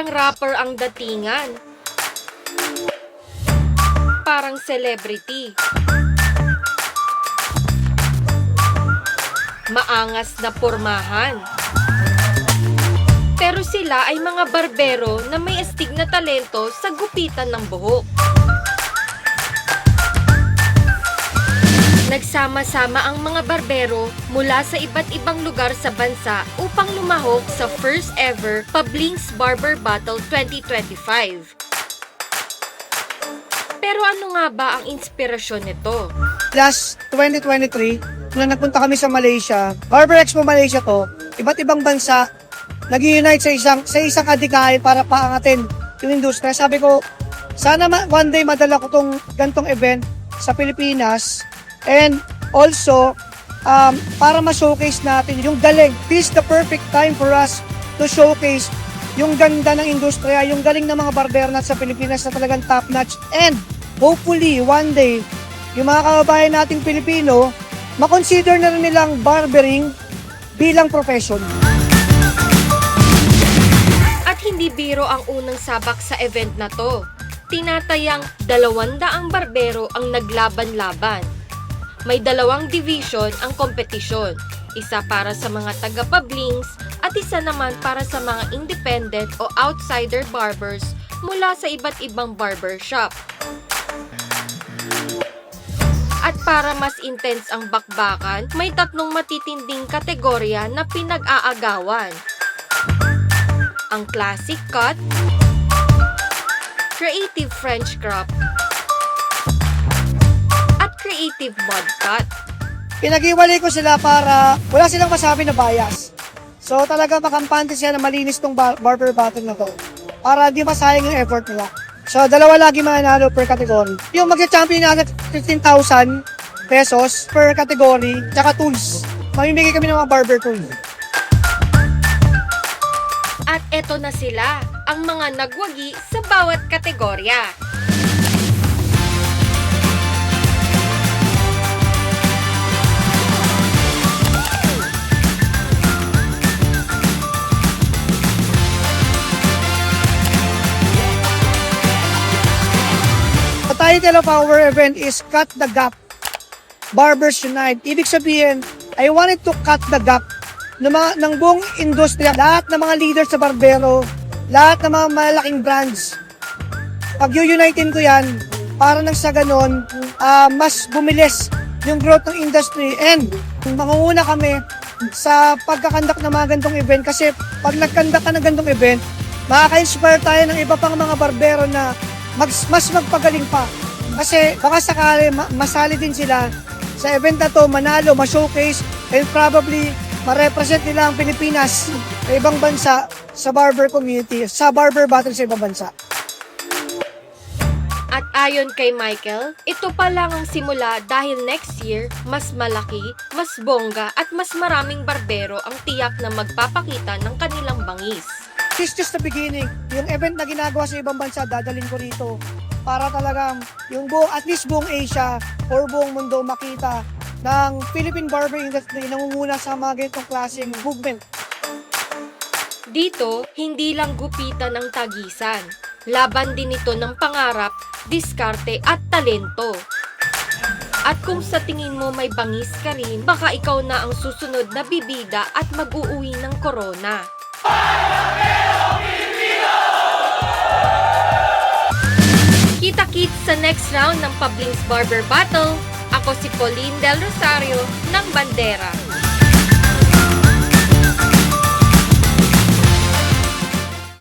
Parang rapper ang datingan. Parang celebrity. Maangas na pormahan. Pero sila ay mga barbero na may astig na talento sa gupitan ng buhok. Nagsama-sama ang mga barbero mula sa iba't ibang lugar sa bansa upang lumahok sa first ever Pablings Barber Battle 2025. Pero ano nga ba ang inspirasyon nito? Last 2023, nung nagpunta kami sa Malaysia, Barber Expo Malaysia to, iba't ibang bansa, nag unite sa isang, sa isang adikain para paangatin yung industriya. Sabi ko, sana ma- one day madala ko tong gantong event sa Pilipinas and also um, para ma-showcase natin yung galing. This is the perfect time for us to showcase yung ganda ng industriya, yung galing ng mga barbero natin sa Pilipinas na talagang top notch and hopefully one day yung mga kababayan nating Pilipino makonsider na rin nilang barbering bilang profession. At hindi biro ang unang sabak sa event na to. Tinatayang dalawandaang barbero ang naglaban-laban. May dalawang division ang kompetisyon. Isa para sa mga taga-pablings at isa naman para sa mga independent o outsider barbers mula sa iba't ibang barbershop. At para mas intense ang bakbakan, may tatlong matitinding kategorya na pinag-aagawan ang classic cut, creative French crop, creative mud cut. Pinag-iwalay ko sila para wala silang masabi na bias. So talaga makampante siya na malinis tong bar- barber battle na to. Para di masayang yung effort nila. So dalawa lagi mananalo per category. Yung mag-champion natin 15,000 pesos per category, tsaka tools. Mamimigay kami ng mga barber tools. At eto na sila, ang mga nagwagi sa bawat kategorya. Title of our event is Cut the Gap. Barbers Unite. Ibig sabihin, I wanted to cut the gap ng, mga, ng buong industriya. Lahat ng mga leaders sa barbero, lahat ng mga malaking brands. Pag unitin ko yan, para nang sa ganon, ah, mas bumilis yung growth ng industry and mangunguna kami sa pagkakandak ng mga gantong event kasi pag nagkandak ka ng gantong event, makaka-inspire tayo ng iba pang mga barbero na mag, mas magpagaling pa. Kasi baka sakali ma- masali din sila sa event na to, manalo, ma-showcase, and probably ma-represent nila ang Pilipinas sa ibang bansa sa barber community, sa barber battle sa ibang bansa. At ayon kay Michael, ito pa lang ang simula dahil next year, mas malaki, mas bongga at mas maraming barbero ang tiyak na magpapakita ng kanilang bangis. Is just the beginning. Yung event na ginagawa sa ibang bansa, dadalhin ko rito para talagang yung buong, at least buong Asia or buong mundo makita ng Philippine barber industry nangunguna sa mga ganitong klaseng movement. Dito, hindi lang gupitan ang tagisan. Laban din ito ng pangarap, diskarte at talento. At kung sa tingin mo may bangis ka rin, baka ikaw na ang susunod na bibida at mag-uuwi ng corona. Kita-kits sa next round ng Pablings Barber Battle. Ako si Pauline Del Rosario ng Bandera.